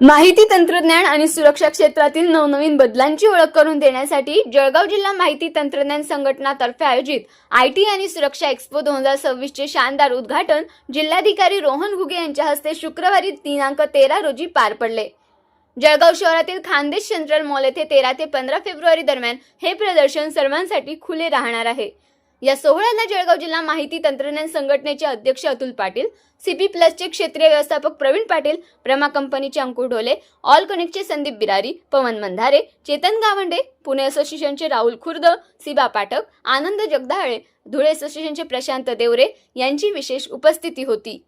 माहिती तंत्रज्ञान आणि सुरक्षा क्षेत्रातील नवनवीन बदलांची ओळख करून देण्यासाठी जळगाव जिल्हा माहिती तंत्रज्ञान संघटनातर्फे आयोजित आय टी आणि सुरक्षा एक्स्पो दोन हजार सव्वीसचे शानदार उद्घाटन जिल्हाधिकारी रोहन घुगे यांच्या हस्ते शुक्रवारी दिनांक तेरा रोजी पार पडले. जळगाव शहरातील खानदेश सेंट्रल मॉल येथे तेरा ते पंधरा फेब्रुवारी दरम्यान हे प्रदर्शन सर्वांसाठी खुले राहणार आहे. या सोहळ्याला जळगाव जिल्हा माहिती तंत्रज्ञान संघटनेचे अध्यक्ष अतुल पाटील सीपी प्लसचे क्षेत्रीय व्यवस्थापक प्रवीण पाटील प्रमा कंपनीचे अंकुर ढोले ऑल कनेक्टचे संदीप बिरारी पवन मंधारे चेतन गावंडे पुणे असोसिएशनचे राहुल खुर्द सिबा पाठक आनंद जगदाळे धुळे असोसिएशनचे प्रशांत देवरे यांची विशेष उपस्थिती होती.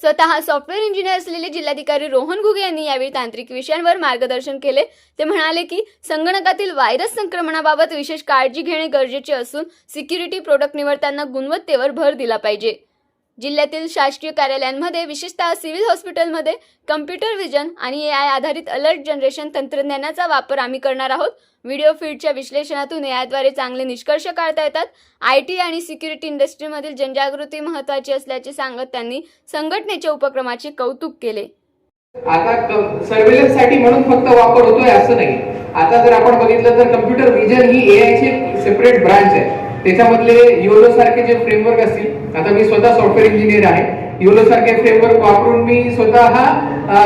स्वतः सॉफ्टवेअर इंजिनियर असलेले जिल्हाधिकारी रोहन घुगे यांनी यावेळी तांत्रिक विषयांवर मार्गदर्शन केले. ते म्हणाले की संगणकातील व्हायरस संक्रमणाबाबत विशेष काळजी घेणे गरजेचे असून सिक्युरिटी प्रोडक्ट निवडताना गुणवत्तेवर भर दिला पाहिजे. जिल्ह्यातील शासकीय कार्यालयांमध्ये विशेषतः सिव्हिल हॉस्पिटलमध्ये कम्प्युटर विजन आणि ए आय आधारित अलर्ट जनरेशन तंत्रज्ञानाचा वापर आम्ही करणार आहोत. व्हिडिओ फीडच्या विश्लेषणातून याद्वारे चांगले निष्कर्ष काढता येतात. आय टी आणि सिक्युरिटी इंडस्ट्रीमधील जनजागृती महत्त्वाची असल्याचे सांगत त्यांनी संघटनेच्या उपक्रमाचे कौतुक केले. आता सर्वेलन्ससाठी म्हणून फक्त वापर होतोय असं नाही. आता जर आपण बघितलं तर कम्प्युटर विजन ही एआयची सेपरेट ब्रांच आहे. त्याच्यामधले योलो सारखे जे फ्रेमवर्क असतील आता मी स्वतः सॉफ्टवेअर इंजिनियर आहे योलो सारखे फ्रेमवर्क वापरून मी स्वतः हा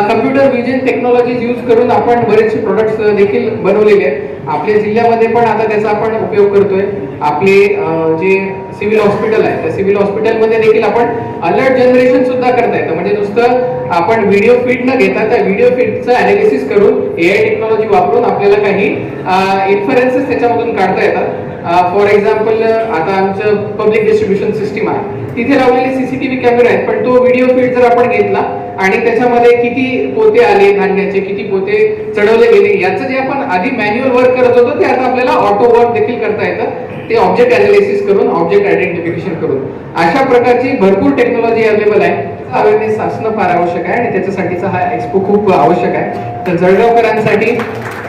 कम्प्युटर विजन टेक्नॉलॉजी यूज करून आपण बरेचसे प्रोडक्ट्स देखील बनवलेले आहेत. आपल्या जिल्ह्यामध्ये पण आता त्याचा आपण उपयोग करतोय. आपले जे सिव्हिल हॉस्पिटल आहे त्या सिव्हिल हॉस्पिटलमध्ये देखील आपण अलर्ट जनरेशन सुद्धा करता येतं. म्हणजे नुसतं आपण व्हिडिओ फीड न घेता त्या व्हिडिओ फीडचं अनालिसिस करून ए आय टेक्नॉलॉजी वापरून आपल्याला काही इन्फरन्सेस त्याच्यामधून काढता येतात. फॉर एक्झाम्पल आता आमचं पब्लिक डिस्ट्रीब्युशन सिस्टीम आहे. तिथे लावलेले सीसीटीव्ही कॅमेरे आहेत पण तो व्हिडिओ फीड जर आपण घेतला आणि त्याच्यामध्ये किती पोते आले धान्याचे किती पोते चढवले गेले याचं जे आपण आधी मॅन्युअल वर्क करत होतो ते आता आपल्याला ऑटो वर्क देखील करता येतं. ते ऑब्जेक्ट अनालिसिस करून ऑब्जेक्ट आयडेंटिफिकेशन करून. अशा प्रकारची भरपूर टेक्नॉलॉजी अवेलेबल आहे. अवेअरनेस असणं फार आवश्यक आहे आणि त्याच्यासाठीचा हा एक्सपो खूप आवश्यक आहे. तर जळगावकरांसाठी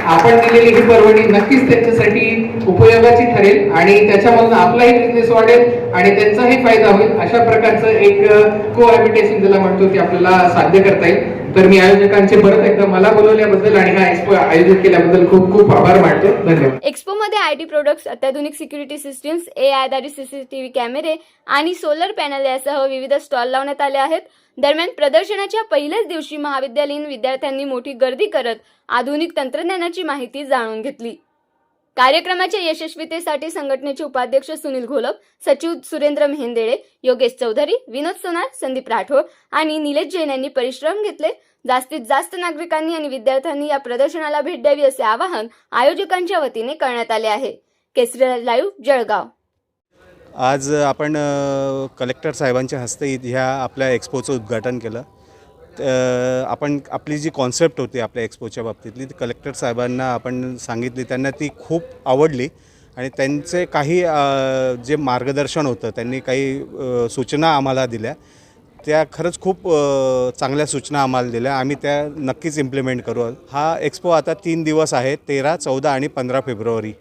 आपण दिलेली ही परवणी नक्कीच त्यांच्यासाठी उपयोगाची ठरेल आणि त्याच्यामधून आपलाही बिझनेस वाढेल आणि त्यांचाही फायदा होईल. अशा प्रकारचं एक uh, कोहॅबिटेशन ज्याला म्हणतो ते आपल्याला साध्य करता येईल. तर मी आयोजकांचे परत एकदा मला बोलवल्याबद्दल आणि हा एक्सपो आयोजित केल्याबद्दल खूप खूप आभार मानतो. धन्यवाद. एक्स्पोमध्ये आय टी प्रोडक्ट्स अत्याधुनिक सिक्युरिटी सिस्टीम्स ए आधारित सीसीटीव्ही कॅमेरे आणि सोलर पॅनल यासह विविध स्टॉल लावण्यात आले आहेत. दरम्यान प्रदर्शनाच्या पहिल्याच दिवशी महाविद्यालयीन विद्यार्थ्यांनी मोठी गर्दी करत आधुनिक तंत्रज्ञानाची माहिती जाणून घेतली. कार्यक्रमाच्या यशस्वीतेसाठी संघटनेचे उपाध्यक्ष सुनील घोलप सचिव सुरेंद्र मेहेंदेळे योगेश चौधरी विनोद सोनार संदीप राठोड आणि निलेश जैन यांनी परिश्रम घेतले. जास्तीत जास्त नागरिकांनी आणि विद्यार्थ्यांनी या प्रदर्शनाला भेट द्यावी असे आवाहन आयोजकांच्या वतीने करण्यात आले आहे. केसरी लाईव्ह जळगाव. आज आपण कलेक्टर साहेबांच्या हस्ते ह्या आपल्या एक्सपोचं उद्घाटन केलं. आपण आपली जी कॉन्सेप्ट होती आपल्या एक्सपोच्या बाबतीतली ती कलेक्टर साहेबांना आपण सांगितली त्यांना ती खूप आवडली. आणि त्यांचे काही जे मार्गदर्शन होतं त्यांनी काही सूचना आम्हाला दिल्या. त्या खरंच खूप चांगल्या सूचना आम्हाला दिल्या. आम्ही त्या नक्कीच इम्प्लिमेंट करू. हा एक्सपो आता तीन दिवस आहे तेरा चौदा आणि पंधरा फेब्रुवारी.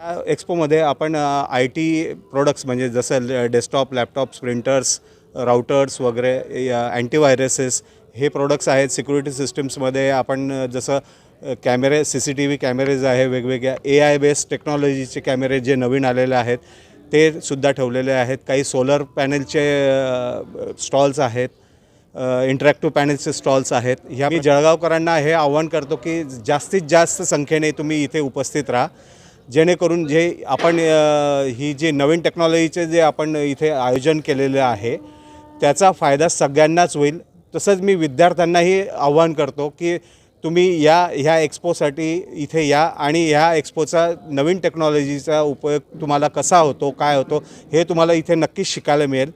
या एक्सपोमध्ये आपण आय टी प्रोडक्ट्स म्हणजे जसं डेस्कटॉप लॅपटॉप्स प्रिंटर्स राउटर्स वगैरे या अँटीव्हायरसेस हे प्रोडक्ट्स आहेत सिक्युरिटी सिस्टम्समध्ये आपण जसं कॅमेरे C C T V cameras आहे वेगवेगळ्या ए आय बेस्ड टेक्नॉलॉजीचे कॅमेरे जे नवीन आलेले आहेत ते सुद्धा ठेवलेले आहेत. काही सोलर पॅनलचे स्टॉल्स आहेत इंटरॅक्टिव्ह पॅनेलचे स्टॉल्स आहेत. ह्या मी जळगावकरांना हे आव्हान करतो की जास्तीत जास्त संख्येने तुम्ही इथे उपस्थित राहा. जेणेकरून जे आपण ही जी नवीन टेक्नॉलॉजीचे जे आपण इथे आयोजन केलेलं आहे त्याचा फायदा सगळ्यांनाच होईल. तसंच मी विद्यार्थ्यांनाही आव्हान करतो की तुम्ही या ह्या एक्सपोसाठी इथे या आणि ह्या एक्सपोचा नवीन टेक्नॉलॉजीचा उपयोग तुम्हाला कसा होतो काय होतो हे तुम्हाला इथे नक्कीच शिकायला मिळेल.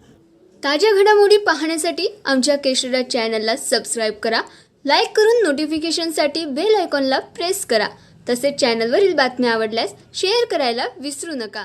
ताज्या घडामोडी पाहण्यासाठी आमच्या केशरीराज चॅनलला सबस्क्राईब करा लाईक करून नोटिफिकेशनसाठी बेल आयकॉनला प्रेस करा. तसेच चॅनलवरील बातम्या आवडल्यास शेअर करायला विसरू नका.